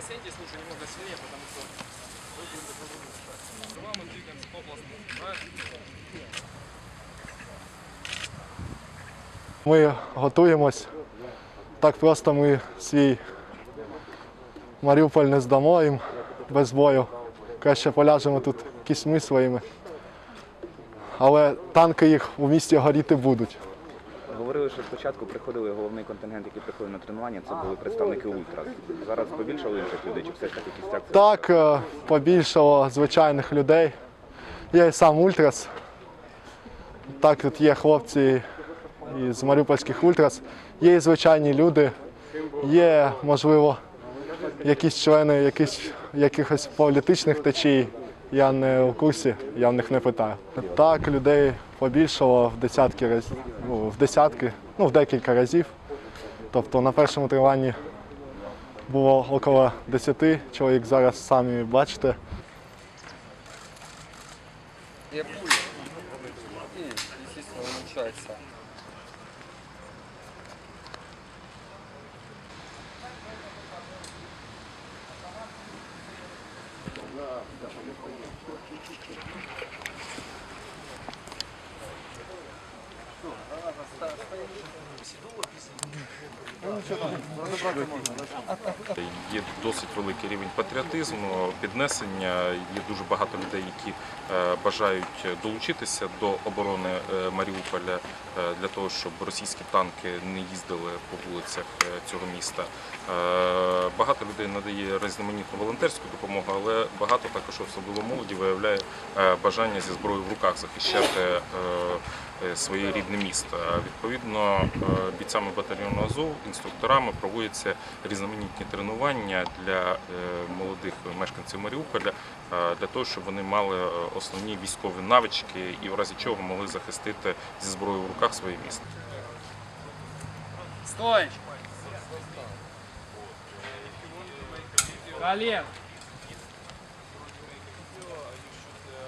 Застеньтесь лучше немного сильнее, потому что вы будете Сперва мы двигаемся по. Правильно? Ми готуємось. Так просто ми свій Маріуполь не здамо їм без бою. Краще поляжемо тут кісьми своїми. Але танки їх у місті горіти будуть. Говорили, що спочатку приходили головний контингент, який приходив на тренування, це були представники ультрас. Зараз побільшало інших людей, чи все ж таки кістяк? Так, е, побільшало звичайних людей. Я і сам ультрас. Так, тут є хлопці із Маріупольських ультрас. Є і звичайні люди, є, можливо, якісь члени якісь, якихось політичних течій. Я не у курсі, я в них не питаю. Так, людей побільшало в десятки разів, ну, в десятки, ну, в декілька разів. Тобто на першому тренуванні було около 10 чоловік, зараз самі бачите. Я пуля. И, естественно, уменьшается. Є досить великий рівень патріотизму, піднесення. Є дуже багато людей, які е, бажають долучитися до оборони е, Маріуполя е, для того, щоб російські танки не їздили по вулицях цього міста. Багато людей надає різноманітну волонтерську допомогу, але багато також особливо молоді виявляє бажання зі зброєю в руках захищати своє рідне місто. Відповідно, е, бійцями батальйону Азов, інструкторами проводяться різноманітні тренування для е, молодих мешканців Маріуполя е, для того, щоб вони мали е, основні військові навички і в разі чого могли захистити зі зброєю в руках своє місто. Стой! Колен!